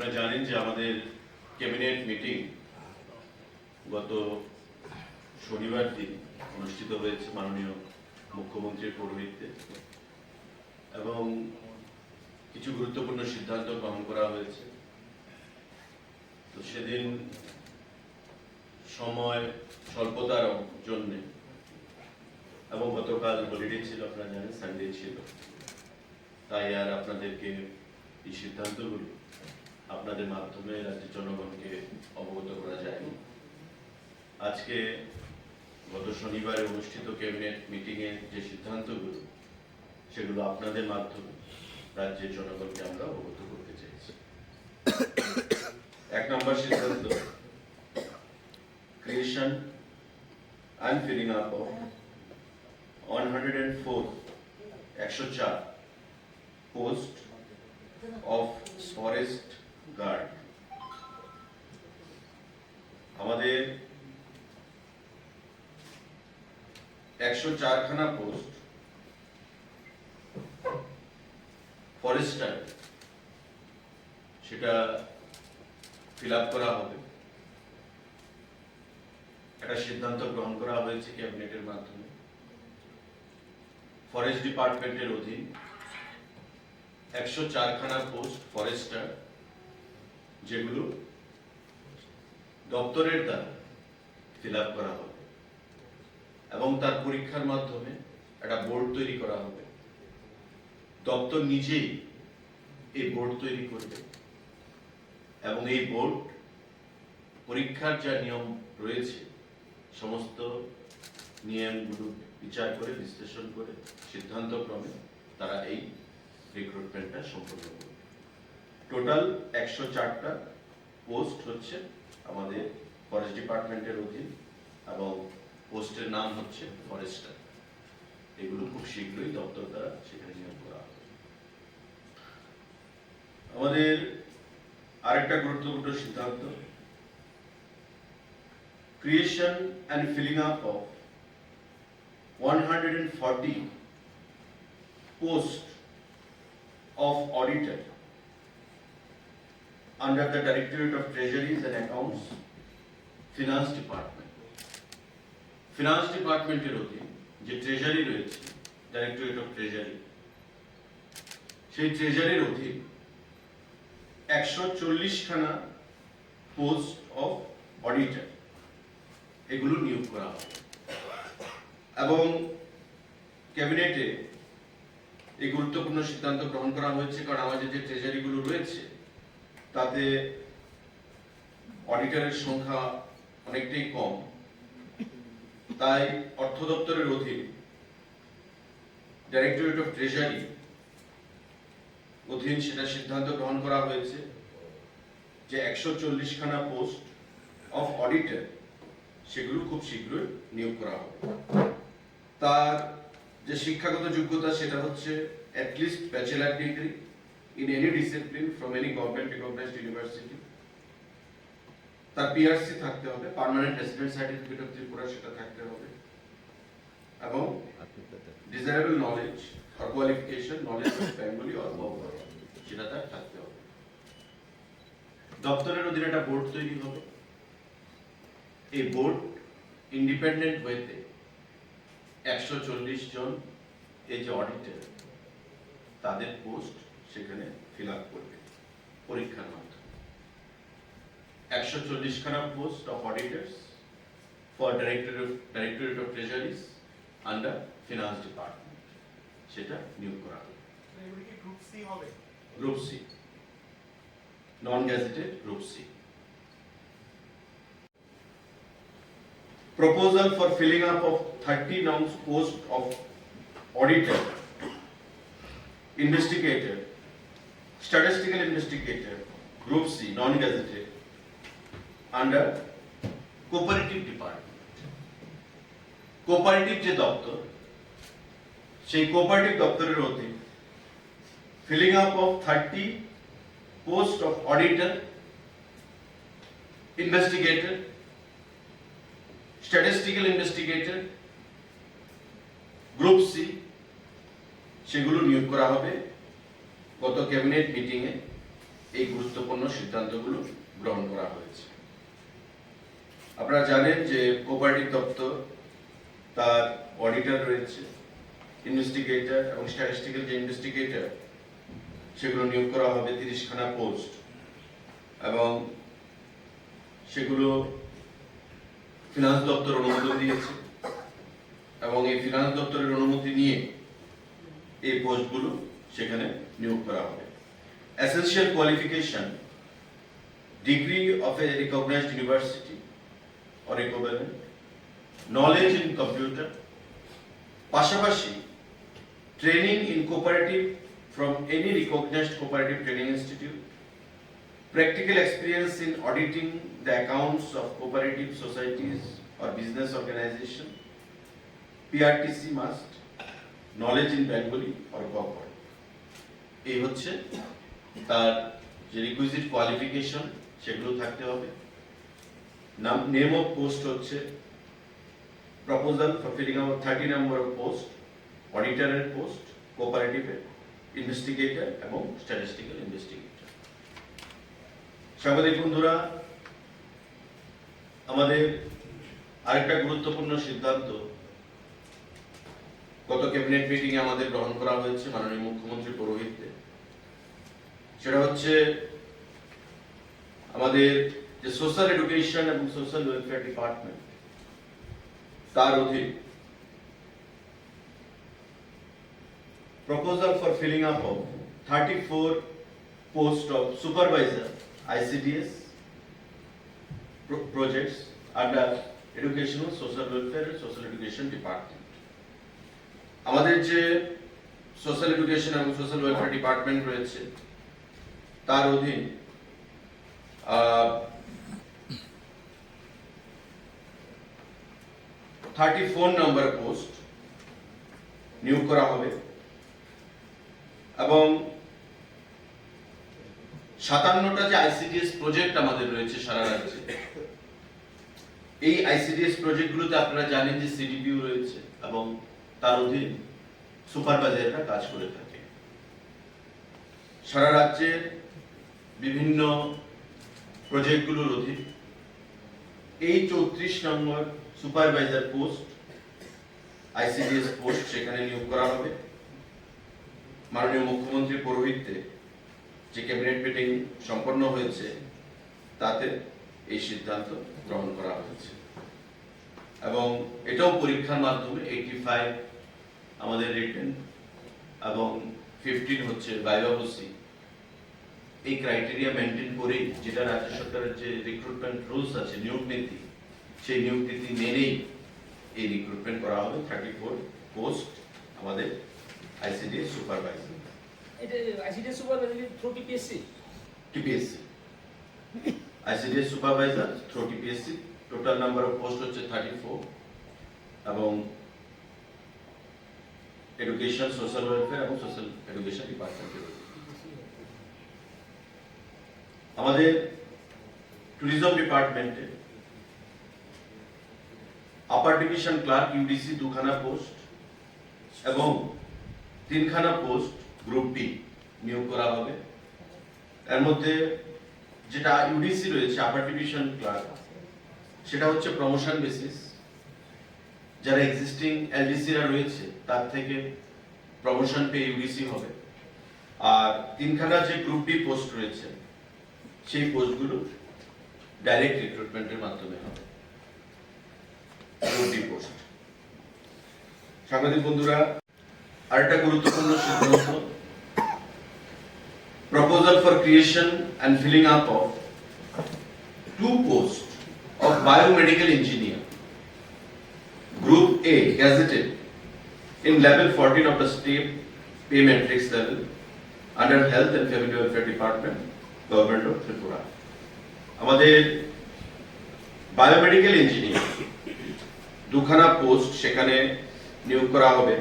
আপনারা জানেন যে আমাদের ক্যাবিনেট মিটিং গত শনিবার দিন অনুষ্ঠিত হয়েছে মাননীয় মুখ্যমন্ত্রীর পৌরোহিত্যে এবং কিছু গুরুত্বপূর্ণ সিদ্ধান্ত গ্রহণ করা হয়েছে। তো সেদিন সময় স্বল্পতার জন্যে, এবং গতকাল হলিডে ছিল, আপনারা জানেন সানডে ছিল। তাই আর আপনাদেরকে এই সিদ্ধান্তগুলো আপনাদের মাধ্যমে রাজ্যের জনগণকে অবগত করা যায় আজকে গত শনিবারে অনুষ্ঠিত ক্যাবিনেট মিটিংয়ে যে সিদ্ধান্তগুলো, সেগুলো আপনাদের মাধ্যমে রাজ্যের জনগণকে আমরা অবগত করতে চাইছি। এক নম্বর সিদ্ধান্ত creation and filling up of one hundred and four একশো চার পোস্ট অফ ফরেস্ট গার্ড আমাদের একশো চারখানা পোস্ট ফরেস্টার সেটা ফিল করা হবে। একটা সিদ্ধান্ত গ্রহণ করা হয়েছে ক্যাবিনেটের মাধ্যমে। ফরেস্ট ডিপার্টমেন্টের অধীন একশো চারখানা পোস্ট ফরেস্টার যেগুলো দপ্তরের দ্বারা ফিল করা হবে। এবং তার পরীক্ষার মাধ্যমে একটা বোর্ড তৈরি করা হবে। দপ্তর নিজেই এই বোর্ড তৈরি করবে। এবং এই বোর্ড পরীক্ষার যা নিয়ম রয়েছে, সমস্ত নিয়মগুলো বিচার করে, বিশ্লেষণ করে সিদ্ধান্ত ক্রমে তারা এই রিক্রুটমেন্টটা সম্পন্ন করবে। টোটাল একশো চারটা পোস্ট হচ্ছে আমাদের ফরেস্ট ডিপার্টমেন্টের অধীন এবং পোস্টের নাম হচ্ছে ফরেস্টার এগুলো খুব শীঘ্রই দপ্তর দ্বারা সেখানে নিয়োগ করা হবে আমাদের আরেকটা গুরুত্বপূর্ণ সিদ্ধান্ত creation and filling up of post of auditor under the Directorate of Treasuries and Accounts, Finance Department. Finance ডিপার্টমেন্টের অধীন যে ট্রেজারি রয়েছে ডাইরেক্টরেট অফ ট্রেজারি সেই ট্রেজারির অধীন একশো চল্লিশখানা পোস্ট অফ অডিটার এগুলো নিয়োগ করা হবে এবং ক্যাবিনেটে এই গুরুত্বপূর্ণ সিদ্ধান্ত গ্রহণ করা হয়েছে, কারণ আমাদের যে ট্রেজারিগুলো রয়েছে, তাতে অডিটারের সংখ্যা অনেকটাই কম। তাই অর্থ দপ্তরের অধীন ডাইরেক্টরেট অফ ট্রেজারি অধীন সেটা সিদ্ধান্ত গ্রহণ করা হয়েছে যে একশো চল্লিশখানা পোস্ট অফ অডিটর সেগুলো খুব শীঘ্রই নিয়োগ করা হবে। তার যে শিক্ষাগত যোগ্যতা সেটা হচ্ছে at least bachelor degree in any discipline from any government recognised university তার পিআরসি থাকতে হবে permanent resident certificate of Tripura সেটা থাকতে হবে। এবং desirable knowledge or qualification knowledge of Bengali or Bangla সেটা তার থাকতে হবে। দপ্তরের অধীনে একটা বোর্ড তৈরি হবে। এই বোর্ড ইন্ডিপেন্ডেন্ট ওয়েতে একশো চল্লিশ জন এই যে অডিটর তাদের পোস্ট সেখানে ফিল আপ করবে, পরীক্ষার মাধ্যমে। একশো চল্লিশখানা post of auditors for director directorate of treasuries under finance department সেটা নিয়োগ করা হবে এগুলি কি গ্রুপ সি হবে group C non gazetted group C proposal for filling up of 30 nouns post of auditor, investigator, statistical investigator, group C, non-gazetted, under cooperative department. Cooperative যে দপ্তর, সেই কোপারেটিভ দপ্তরের অধীন filling up of thirty post of auditor investigator statistical investigator group C সেগুলো নিয়োগ করা হবে গত ক্যাবিনেট মিটিংয়ে এই গুরুত্বপূর্ণ সিদ্ধান্তগুলো গ্রহণ করা হয়েছে আপনারা জানেন যে কোপারেটিভ দপ্তর, তার অডিটর রয়েছে, ইনভেস্টিগেটর এবং স্ট্যাটিস্টিক্যাল যে ইনভেস্টিগেটর, সেগুলো নিয়োগ করা হবে তিরিশখানা পোস্ট। এবং সেগুলো ফিনান্স দপ্তর অনুমোদন দিয়েছে এবং এই ফিনান্স দপ্তরের অনুমতি নিয়ে এই পোস্টগুলো সেখানে নিয়োগ করা হবে। Essential qualification degree of a recognized university অনেক বলবেন নলেজ ইন কম্পিউটার পাশাপাশি training in cooperative from any recognised cooperative training institute practical experience in auditing the accounts of cooperative societies or business organisation PRTC must knowledge in Bengali or copper এই হচ্ছে তার যে requisite qualification সেগুলো থাকতে হবে। নাম name of post হচ্ছে proposal for filling out thirty number of post অডিটরের post কোপারেটিভের ইনভেস্টিগেটর এবং স্ট্যাটিস্টিক্যাল ইনভেস্টিগেটর সাংবাদিক বন্ধুরা, আমাদের আরেকটা গুরুত্বপূর্ণ সিদ্ধান্ত, গত ক্যাবিনেট মিটিং এ আমাদের গ্রহণ করা হয়েছে মাননীয় মুখ্যমন্ত্রী পৌরোহিত্যে সেটা হচ্ছে আমাদের যে সোশ্যাল এডুকেশন এবং সোশ্যাল ওয়েলফেয়ার ডিপার্টমেন্ট তার অধীন for filling up of 34 post of supervisor ICDS pro- projects under educational social welfare and social education department আমাদের যে সোশ্যাল এডুকেশন এবং সোশ্যাল ওয়েলফেয়ার ডিপার্টমেন্ট রয়েছে তার অধীন থার্টি ফোর নাম্বার পোস্ট নিয়োগ করা হবে। এবং সাতান্নটা যে আইসিডিএস প্রজেক্ট আমাদের রয়েছে সারা রাজ্যে। এই আইসিডিএস প্রজেক্টগুলোতে আপনারা জানেন যে সিডিপিও রয়েছে এবং তার অধীন সুপারভাইজাররা কাজ করে থাকে। সারা রাজ্যের বিভিন্ন প্রজেক্টগুলোর অধীন। এই চৌত্রিশ নম্বর সুপারভাইজার পোস্ট, আইসিডিএস পোস্ট সেখানে নিয়োগ করা হবে। মাননীয় মুখ্যমন্ত্রী পৌরোহিত্যে যে ক্যাবিনেট মিটিং সম্পন্ন হয়েছে, তাতে এই সিদ্ধান্ত গ্রহণ করা হয়েছে। এবং এটাও পরীক্ষার মাধ্যমে এইটি ফাইভ আমাদের রিটেন এবং ফিফটিন হচ্ছে বায়োবসি এই ক্রাইটেরিয়া মেনটেন করে যেটা রাজ্য সরকারের যে রিক্রুটমেন্ট রুলস আছে, নিয়োগ নীতি সেই নিয়োগ নীতি মেনেই এই রিক্রুটমেন্ট করা হবে থার্টি ফোর পোস্ট আমাদের আইসিডি সুপারভাইজার এটা ICD supervisor through TPSC TPSC ICDS supervisor through TPSC total number of post হচ্ছে থার্টি ফোর এবং এডুকেশন সোশ্যাল ওয়েলফেয়ার এবং সোশ্যাল এডুকেশন ডিপার্টমেন্টের আমাদের ট্যুরিজম ডিপার্টমেন্টে আপার ডিভিশন ক্লার্ক ইউডিসি দুখানা পোস্ট এবং তিনখানা পোস্ট গ্রুপ ডি নিয়োগ করা হবে। এর মধ্যে যেটা ইউডিসি রয়েছে আপার ডিভিশন ক্লার্ক সেটা হচ্ছে প্রমোশন বেসিস যারা এক্সিস্টিং এলডিসিরা রয়েছে, তার থেকে প্রমোশন পেয়ে ইউডিসি হবে। আর তিনখানা যে গ্রুপ ডি পোস্ট রয়েছে, সেই পোস্টগুলো ডাইরেক্ট রিক্রুটমেন্টের মাধ্যমে হবে। ডি পোস্ট সাংবাদিক বন্ধুরা আরেকটা গুরুত্বপূর্ণ সিদ্ধান্ত proposal for creation and filling up of two posts of biomedical engineer group A gazetted in level 14 of the state pay matrix level under health and family welfare department government of Tripura আমাদের biomedical engineer দুখানা post সেখানে নিয়োগ করা হবে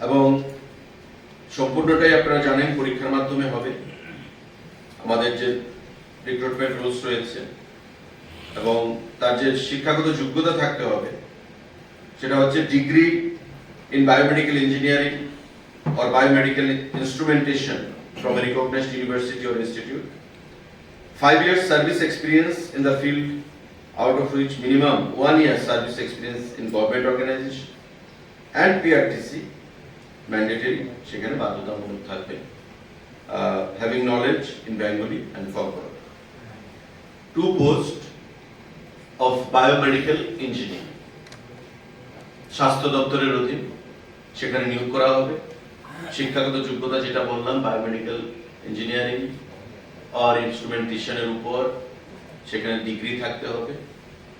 এবং সম্পূর্ণটাই আপনারা জানেন পরীক্ষার মাধ্যমে হবে আমাদের যে রিক্রুটমেন্ট রুলস রয়েছে এবং তার যে শিক্ষাগত যোগ্যতা থাকতে হবে সেটা হচ্ছে degree in biomedical engineering or biomedical instrumentation a recognized university or institute. Five years service experience in the field, out of which minimum one year service experience in government organization and PRTC mandatory সেখানে বাধ্যতামূলক থাকবে uh, having knowledge in Bengali and Fogboard. Two posts of biomedical engineer. স্বাস্থ্য দপ্তরের অধীন সেখানে নিয়োগ করা হবে শিক্ষাগত যোগ্যতা যেটা বললাম বায়োমেডিক্যাল ইঞ্জিনিয়ারিং আর ইনস্ট্রুমেন্টেশনের উপর সেখানে ডিগ্রি থাকতে হবে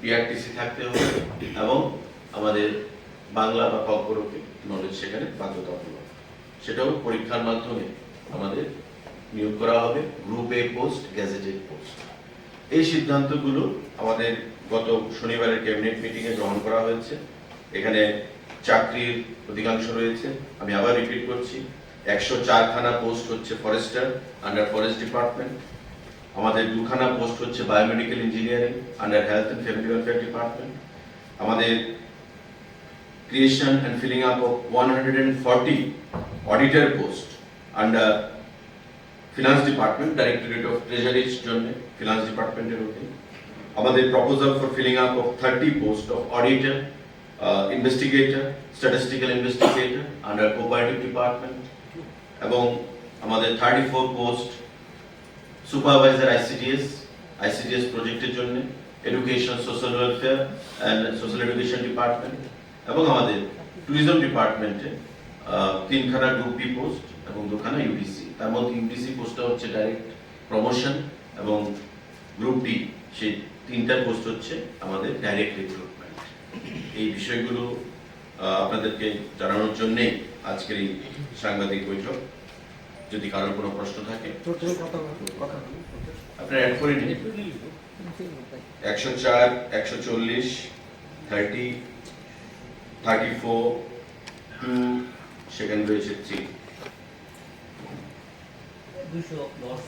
পিআরটিসি থাকতে হবে, এবং আমাদের বাংলা বা কর্পোরেটে নলেজ সেখানে বাধ্যতামূলক। সেটাও পরীক্ষার মাধ্যমে আমাদের নিয়োগ করা হবে group A post gazetted post এই সিদ্ধান্তগুলো আমাদের গত শনিবারের ক্যাবিনেট মিটিংয়ে গ্রহণ করা হয়েছে। এখানে চাকরির অধিকাংশ রয়েছে। আমি আবার রিপিট করছি, একশো চারখানা পোস্ট হচ্ছে ফরেস্টার আন্ডার ফরেস্ট ডিপার্টমেন্ট আমাদের দুখানা পোস্ট হচ্ছে biomedical engineering under health and family welfare department আমাদের creation and filling up of 140 auditor post under finance department directorate of treasury's জন্য finance department এর অধীন আমাদের for filling up of 30 post of auditor uh, investigator statistical investigator under cooperative department এবং আমাদের 34 post supervisor ICDS ICDS প্রজেক্টের জন্য education social welfare and social education department এবং আমাদের ট্যুরিজম ডিপার্টমেন্টে তিনখানা গ্রুপ বি পোস্ট এবং দুখানা ইউডিসি তার মধ্যে ইউডিসি পোস্টটা হচ্ছে ডাইরেক্ট প্রমোশন এবং গ্রুপ ডি সেই তিনটা পোস্ট হচ্ছে আমাদের ডাইরেক্ট রিক্রুটমেন্ট এই বিষয়গুলো আপনাদেরকে জানানোর জন্যে আজকের এই সাংবাদিক বৈঠক। যদি কারোর কোনো প্রশ্ন থাকে আপনারা অ্যাড করে নিন। একশো চার একশো চল্লিশ থার্টি থার্টি ফোর টু সেখানে রয়েছে থ্রি দুশো দশ